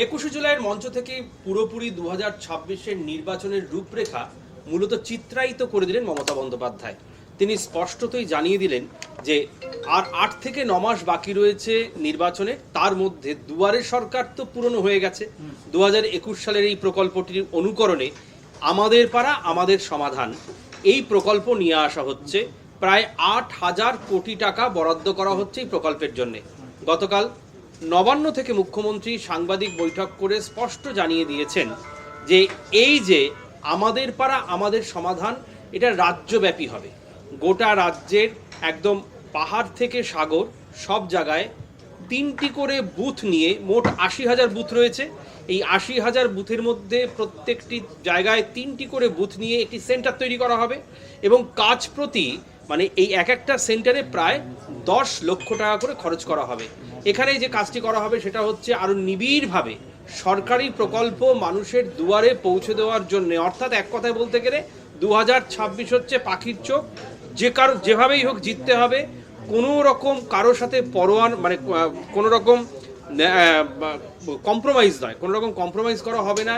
একুশে জুলাইয়ের মঞ্চ থেকে পুরোপুরি দু হাজার ছাব্বিশের নির্বাচনের রূপরেখা মূলত চিত্রায়িত করে দিলেন মমতা বন্দ্যোপাধ্যায়। তিনি স্পষ্টতই জানিয়ে দিলেন যে, আর আট থেকে ন মাস বাকি রয়েছে নির্বাচনে, তার মধ্যে দুয়ারে সরকার তো পুরনো হয়ে গেছে। দু হাজার একুশ সালের এই প্রকল্পটির অনুকরণে আমাদের পাড়া, আমাদের সমাধান। এই প্রকল্প নিয়ে আসা হচ্ছে। প্রায় আট হাজার কোটি টাকা বরাদ্দ করা হচ্ছে এই প্রকল্পের জন্য। গতকাল নবান্ন থেকে মুখ্যমন্ত্রী সাংবাদিক বৈঠক করে স্পষ্ট জানিয়ে দিয়েছেন যে এই যে আমাদের পাড়া, আমাদের সমাধান, এটা রাজ্যব্যাপী হবে। গোটা রাজ্যের একদম পাহাড় থেকে সাগর সব জায়গায় তিনটি করে বুথ নিয়ে মোট আশি হাজার বুথ রয়েছে। এই আশি হাজার বুথের মধ্যে প্রত্যেকটি জায়গায় তিনটি করে বুথ নিয়ে একটি সেন্টার তৈরি করা হবে এবং কাজ প্রতি মানে এই এক একটা সেন্টারে প্রায় দশ লক্ষ টাকা করে খরচ করা হবে। এখানে যে কাজটি করা হবে সেটা হচ্ছে আরও নিবিড়ভাবে সরকারি প্রকল্প মানুষের দুয়ারে পৌঁছে দেওয়ার জন্য। অর্থাৎ এক কথায় বলতে গেলে দু হচ্ছে পাখির চোখ। যে কারও যেভাবেই হোক জিততে হবে। কোনো রকম কারোর সাথে পরোয়ান মানে কোনো রকম কম্প্রোমাইজ নয়। কোনো রকম কম্প্রোমাইজ করা হবে না।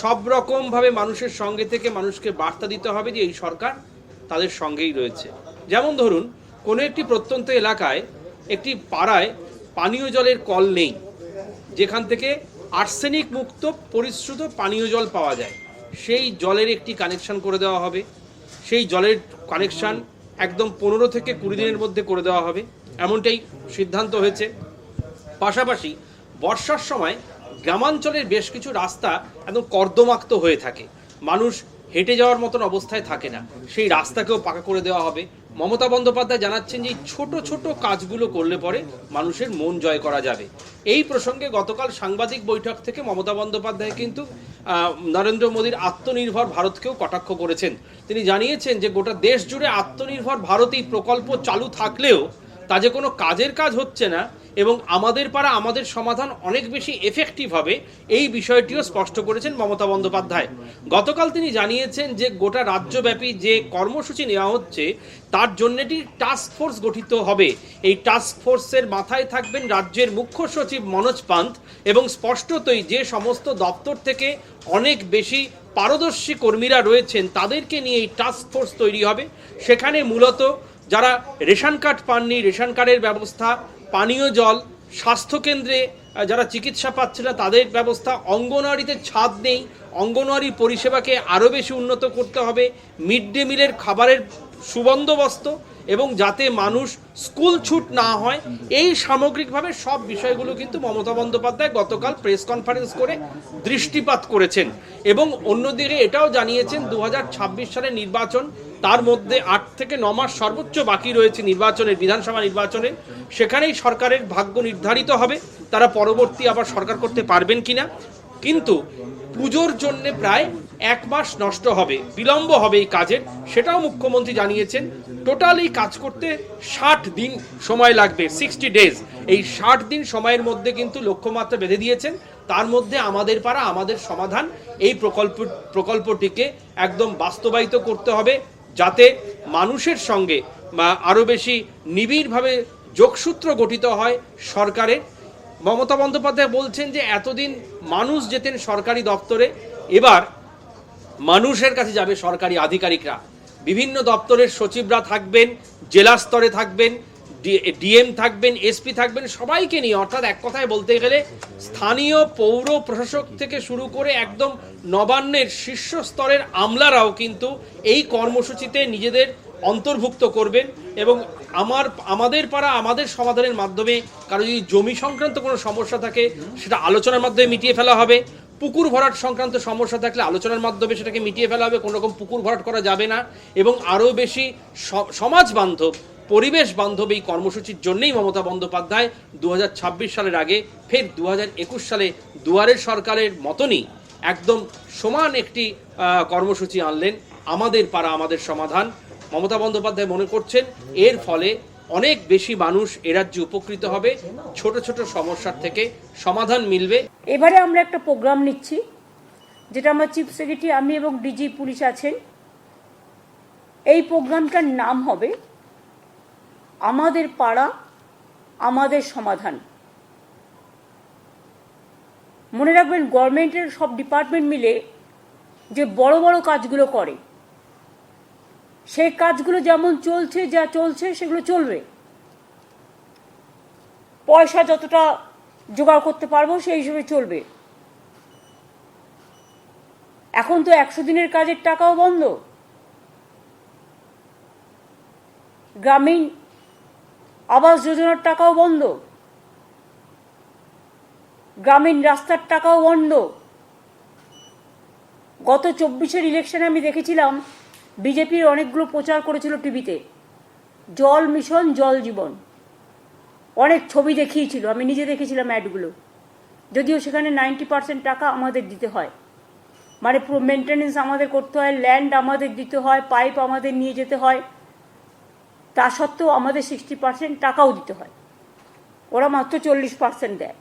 সব রকমভাবে মানুষের সঙ্গে থেকে মানুষকে বার্তা দিতে হবে যে এই সরকার তাদের সঙ্গেই রয়েছে। যেমন ধরুন, কোনো একটি প্রত্যন্ত এলাকায় একটি পাড়ায় পানীয় জলের কল নেই, যেখান থেকে আর্সেনিক মুক্ত, পরিশ্রুত পানীয় জল পাওয়া যায়। সেই জলের একটি কানেকশন করে দেওয়া হবে। সেই জলের কানেকশন একদম পনেরো থেকে কুড়ি দিনের মধ্যে করে দেওয়া হবে। এমনটাই সিদ্ধান্ত হয়েছে। পাশাপাশি বর্ষার সময় গ্রামাঞ্চলের বেশ কিছু রাস্তা একদম কর্দমাক্ত হয়ে থাকে। মানুষ হেঁটে যাওয়ার মতন অবস্থায় থাকে না। সেই রাস্তাকেও পাকা করে দেওয়া হবে। মমতা বন্দ্যোপাধ্যায় জানাচ্ছেন যে, ছোট ছোট কাজগুলো করলে পরে মানুষের মন জয় করা যাবে। এই প্রসঙ্গে গতকাল সাংবাদিক বৈঠক থেকে মমতা বন্দ্যোপাধ্যায় কিন্তু নরেন্দ্র মোদীর আত্মনির্ভর ভারতকেও কটাক্ষ করেছেন। তিনি জানিয়েছেন যে, গোটা দেশ জুড়ে আত্মনির্ভর ভারত এই প্রকল্প চালু থাকলেও তা যে কোনো কাজের কাজ হচ্ছে না। এবং আমাদের পাড়া আমাদের সমাধান অনেক বেশি এফেক্টিভ হবে, এই বিষয়টিও স্পষ্ট করেছেন মমতা বন্দ্যোপাধ্যায়। গতকাল তিনি জানিয়েছেন যে গোটা রাজ্যব্যাপী যে কর্মসূচি নেওয়া হচ্ছে, তার জন্য একটি টাস্ক ফোর্স গঠিত হবে। এই টাস্ক ফোর্সের মাথায় থাকবেন রাজ্যের মুখ্য সচিব মনোজ পান্ত এবং স্পষ্টতই যে সমস্ত দপ্তর থেকে অনেক বেশি পারদর্শী কর্মীরা রয়েছেন, তাদেরকে নিয়ে এই টাস্ক ফোর্স তৈরি হবে। সেখানে মূলত যারা রেশন কার্ড পাননি, রেশন কার্ডের ব্যবস্থা পানীয় জল, স্বাস্থ্যকেন্দ্রে যারা চিকিৎসা পাচ্ছে না, তাদের ব্যবস্থা। অঙ্গনওয়াড়িতে ছাদ নেই, অঙ্গনওয়াড়ি পরিষেবাকে আরও বেশি উন্নত করতে হবে। মিড ডে মিলের খাবারের সুবন্দোবস্ত এবং যাতে মানুষ স্কুল ছুট না হয়, এই সামগ্রিকভাবে সব বিষয়গুলো কিন্তু মমতা বন্দ্যোপাধ্যায় গতকাল প্রেস কনফারেন্স করে দৃষ্টিপাত করেছেন। এবং অন্যদিকে এটাও জানিয়েছেন দু হাজার ছাব্বিশ সালের নির্বাচন, তার মধ্যে আট থেকে ন মাস সর্বোচ্চ বাকি রয়েছে নির্বাচনের বিধানসভা নির্বাচনে। সেখানেই সরকারের ভাগ্য নির্ধারিত হবে, তারা পরবর্তী আবার সরকার করতে পারবেন কিনা। কিন্তু পুজোর জন্য প্রায় এক মাস নষ্ট হবে, বিলম্ব হবে এই কাজের, সেটাও মুখ্যমন্ত্রী জানিয়েছেন, টোটাল এই কাজ করতে ষাট দিন সময় লাগবে, সিক্সটি ডেজ। এই ষাট দিন সময়ের মধ্যে কিন্তু লক্ষ্যমাত্রা বেঁধে দিয়েছেন, তার মধ্যে আমাদের পাড়া, আমাদের সমাধান, এই প্রকল্প, প্রকল্পটিকে একদম বাস্তবায়িত করতে হবে, যাতে মানুষের সঙ্গে আরও বেশি নিবিড়ভাবে যোগসূত্র গঠিত হয় সরকারের। মমতা বন্দ্যোপাধ্যায় বলছেন যে, এতদিন মানুষ যেতেন সরকারি দপ্তরে, এবার মানুষের কাছে যাবে সরকারি আধিকারিকরা। বিভিন্ন দপ্তরের সচিবরা থাকবেন, জেলা স্তরে থাকবেন ডিএম থাকবেন, এসপি থাকবেন, সবাইকে নিয়ে, অর্থাৎ এক কথায় বলতে গেলে স্থানীয় পৌর প্রশাসক থেকে শুরু করে একদম নবান্নের শীর্ষ স্তরের আমলারাও কিন্তু এই কর্মসূচিতে নিজেদের অন্তর্ভুক্ত করবেন এবং আমার, আমাদের পাড়া, আমাদের সমাধানের মাধ্যমে কারও যদি জমি সংক্রান্ত কোনো সমস্যা থাকে, সেটা আলোচনার মাধ্যমে মিটিয়ে ফেলা হবে। পুকুর ভরাট সংক্রান্ত সমস্যা থাকলে আলোচনার মাধ্যমে সেটাকে মিটিয়ে ফেলা হবে, কোনো রকম পুকুর ভরাট করা যাবে না। এবং আরও বেশি সমাজ বান্ধব পরিবেশ বান্ধব এই কর্মসূচির জন্যেই মমতা বন্দ্যোপাধ্যায় দু হাজার ছাব্বিশ সালের আগে, ফের দু হাজার একুশ সালে দুয়ারের সরকারের মতনই একদম সমান একটি কর্মসূচি আনলেন। আমাদের পাড়া, আমাদের সমাধান। মমতা বন্দ্যোপাধ্যায় মনে করছেন, এর ফলে অনেক বেশি মানুষ এ রাজ্যে উপকৃত হবে। ছোট ছোট সমস্যার থেকে সমাধান মিলবে। এবারে আমরা একটা প্রোগ্রাম নিচ্ছি, যেটা আমার চিফ সেক্রেটারি, আমি এবং ডিজি পুলিশ আছেন। এই প্রোগ্রামটার নাম হবে, আমাদের পাড়া, আমাদের সমাধান। মনে রাখবেন গভর্নমেন্টের সব ডিপার্টমেন্ট মিলে যে বড় বড় কাজগুলো করে সেই কাজগুলো যেমন চলছে, যা চলছে, সেগুলো চলবে। পয়সা যতটা জোগাড় করতে পারব, সেই হিসেবে চলবে। এখন তো একশো দিনের কাজের টাকাও বন্ধ। গ্রামীণ আবাস যোজনার টাকাও বন্ধ। গ্রামীণ রাস্তার টাকাও বন্ধ। গত চব্বিশের ইলেকশনে আমি দেখেছিলাম বিজেপির অনেকগুলো প্রচার করেছিল টিভিতে। জল মিশন, জল জীবন। অনেক ছবি দেখিয়েছিল, আমি নিজে দেখেছিলাম অ্যাডগুলো। যদিও সেখানে নাইনটি পার্সেন্ট টাকা আমাদের দিতে হয়। মানে পুরো মেনটেনেন্স আমাদের করতে হয় ল্যান্ড আমাদের দিতে হয় পাইপ আমাদের নিয়ে যেতে হয়। তা সত্ত্বেও আমাদের সিক্সটি পার্সেন্ট টাকাও দিতে হয়। ওরা মাত্র চল্লিশ পার্সেন্ট দেয়।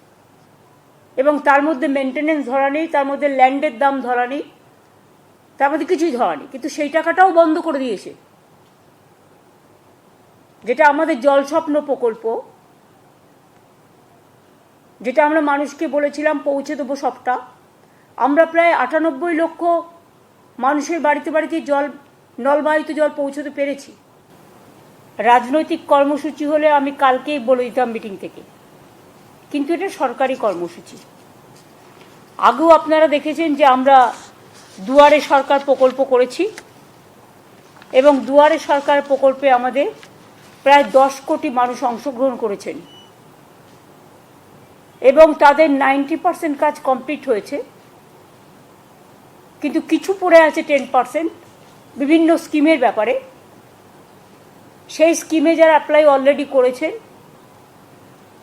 এবং তার মধ্যে মেনটেনেন্স ধরা নেই, তার মধ্যে ল্যান্ডের দাম ধরা নেই। তার মধ্যে কিছুই ধরা নেই। কিন্তু সেই টাকাটাও বন্ধ করে দিয়েছে। যেটা আমাদের জল স্বপ্ন প্রকল্প, যেটা আমরা মানুষকে বলেছিলাম পৌঁছে দেবো সবটা। আমরা প্রায় আটানব্বই লক্ষ মানুষের বাড়িতে বাড়িতে জল, নলবাহিত জল পৌঁছতে পেরেছি। রাজনৈতিক কর্মসূচি হলে আমি কালকেই বলে দিতাম মিটিং থেকে। কিন্তু এটা সরকারি কর্মসূচি। আগেও আপনারা দেখেছেন যে আমরা দুয়ারে সরকার প্রকল্প করেছি এবং দুয়ারে সরকার প্রকল্পে আমাদের প্রায় দশ কোটি মানুষ অংশগ্রহণ করেছেন। এবং তাদের নাইনটি পার্সেন্ট কাজ কমপ্লিট হয়েছে। কিন্তু কিছু পড়ে আছে টেন পার্সেন্ট বিভিন্ন স্কিমের ব্যাপারে। সেই স্কিমে যারা অ্যাপ্লাই অলরেডি করেছেন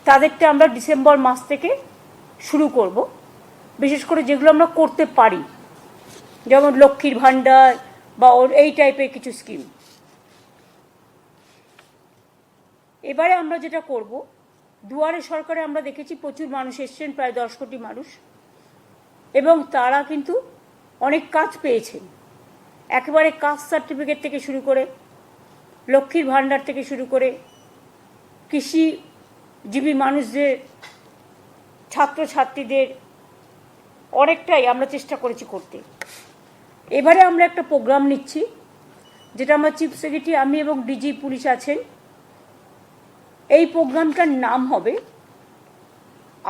তাদেরটা আমরা ডিসেম্বর মাস থেকে শুরু করব। বিশেষ করে যেগুলো আমরা করতে পারি। যেমন লক্ষ্মীর ভাণ্ডার বা ওর এই টাইপের কিছু স্কিম এবারে আমরা যেটা করব, দুয়ারে সরকারে আমরা দেখেছি প্রচুর মানুষ এসছেন, প্রায় দশ কোটি মানুষ, এবং তারা কিন্তু অনেক কাজ পেয়েছেন। একেবারে কাস্ট সার্টিফিকেট থেকে শুরু করে, লক্ষ্মীর ভাণ্ডার থেকে শুরু করে, কৃষিজীবী মানুষদের, ছাত্রছাত্রীদের, অনেকটাই আমরা চেষ্টা করেছি করতে। এবারে আমরা একটা প্রোগ্রাম নিচ্ছি, যেটা আমার চিফ সেক্রেটারি আমি এবং ডিজি পুলিশ আছেন। এই প্রোগ্রামটার নাম হবে,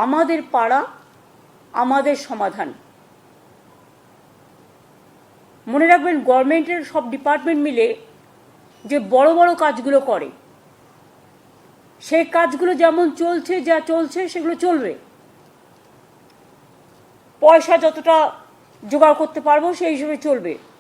আমাদের পাড়া, আমাদের সমাধান। মনে রাখবেন গভর্নমেন্টের সব ডিপার্টমেন্ট মিলে যে বড় বড় কাজগুলো করে, সেই কাজগুলো যেমন চলছে, যা চলছে, সেগুলো চলবে। পয়সা যতটা জোগাড় করতে পারব সেই হিসেবে চলবে।